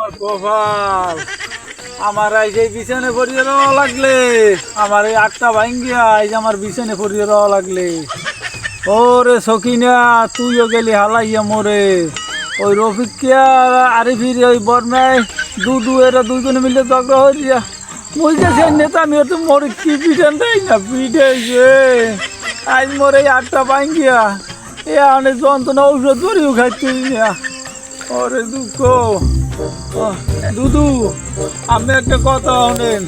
আমার আমার এই যে বিছানে পড়িয়ে দেওয়া লাগলে, আমার এই আটটা ভাঙ্গিয়া এই যে আমার বিছানে পড়িয়ে দেওয়া লাগলে। ওরে সকিনা তুইও গেলি হালাইয়া মোরে। ওই রফিককে আর আরিফির ওই বর্মায় দুদু এরা দুজনে মিলে ঝগড়া হইয়া মুই গেছে নেতা আমি তো মোর কি পিঠান দেয় না পিঠে যে আজ মোর এই আটটা ভাঙ্গিয়া, এ অনেক যন্ত্রণা ঔষধ ধরেও খাইতে না ওরে দুঃখ। দুদু আমি একটা কথা শোনেন।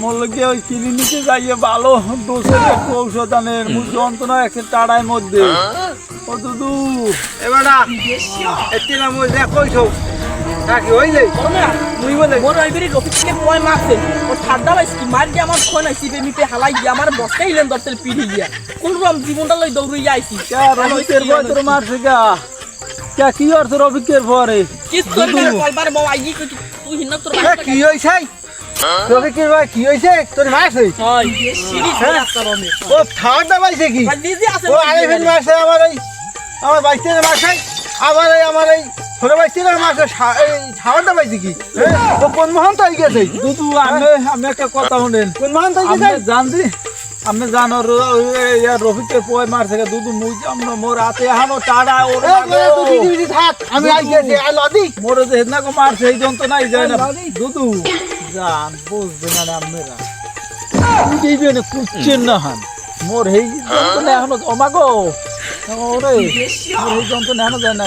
মোর লোকে ওই ক্লিনিকে যাইয়ে ভালো ডোসের একটু ঔষধ আনেন। মুখ যন্ত্রণা একটা টাড়ায় মধ্যে। ও দুদু এবারা না মই দেখ কইছো নাকি হইলে? মুই বলে। মোর আইবিরি রফিক থেকে পয় মারছে ও ঠাড্ডা লাইছে কি? মার দিয়ে আমার ফোন আইছি প্রেমিতে হালাই আমার বস্তাই দরতেল পিড়ি গিয়া। কোন রকম জীবনটা লই দৌড়িয়ে আইছি? বয় তোর মারছে গা কে কি অর্থ রবিকের পরে? কিস করে কলবার আই কি তুই হিন্ন তোর কি হইছে? তোকে কি ভাই কি হইছে? তোর হয় সিরিজ ও পাইছে কি? আছে ও আরে মারছে আমার এই আমার বাইতে মারছে আবার এই আমার এই ছোট বাইতে মারছে সা- এই পাইছে কি? হ্যাঁ? ও কোন মহান তাই গেছে দুদু আমি আমি একটা কথা শুনেন। কোন মহান তাই গেছে জানছি আপনি জানো ইয়া রফিকের পয় মারছে গা দুদু মুই আমরা মোর হাতে হানো টাড়া ওর থাক আমি আই গেছি আই লদি মোরে যে হেদনা কো মারছে এই যন্ত্রণাই যায় না দুদু জান বুঝবে না আমরা বুঝিবে না কুচ্ছেন না হান মোর এই যন্ত্রণা এখনও অমাগো ওরে মোর যন্ত্রণা এখনও যায় না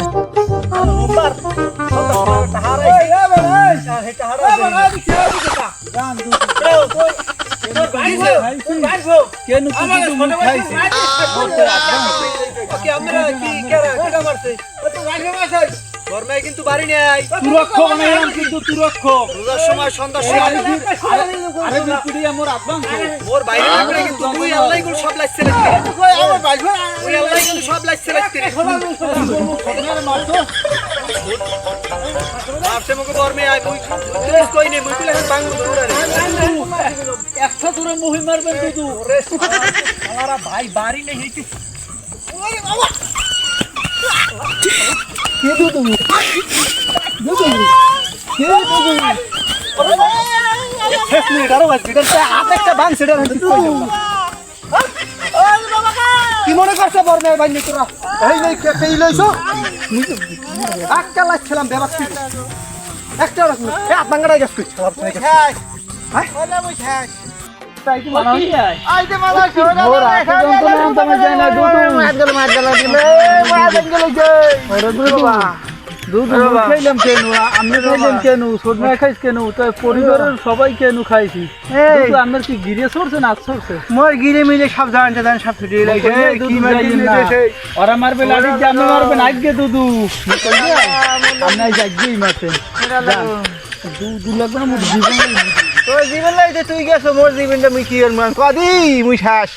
জান তুই মুই খাইছি কিন্তু বাড়ি নেই তুরক্ষক নাই আম কিন্তু তুরক্ষক রোজার সময় সন্ধ্যার সময় আরে মোর বাইরে কিন্তু তুই আল্লাহগুলো সব লাগছে লাগতে বর্মে আয় মুই কই নে মুই বাংলো রে একশো দূরে মহি মারবেন দুদু আমারা ভাই বাড়ি নেই হইতে কে দুদু দুদু কে দুদু শেষ মিনিট আরও বাজছে এটা হাতে একটা বাং সেটা কি মনে করছে বর্মে ভাই তোরা? এই নেই পেই লইছো? একটা লাগছিলাম ব্যবস্থা একটা রাখ এ আতঙ্গড়া গেছ কই? পরিবারের সবাই কেন খাইছি? দুদু কি গিরে সরছে না সরছে? মোর গিরে মিলে সব জানতে জান সব ছুটি ওরা মারবে লাঠি জামে মারবেন আজকে দুদু আমি আজকেই মারছেন দুদু লাগবে না মোর জীবন তোর জীবন লাইতে তুই গেছো মোর জীবনটা মুই কি কদি মুই শ্বাস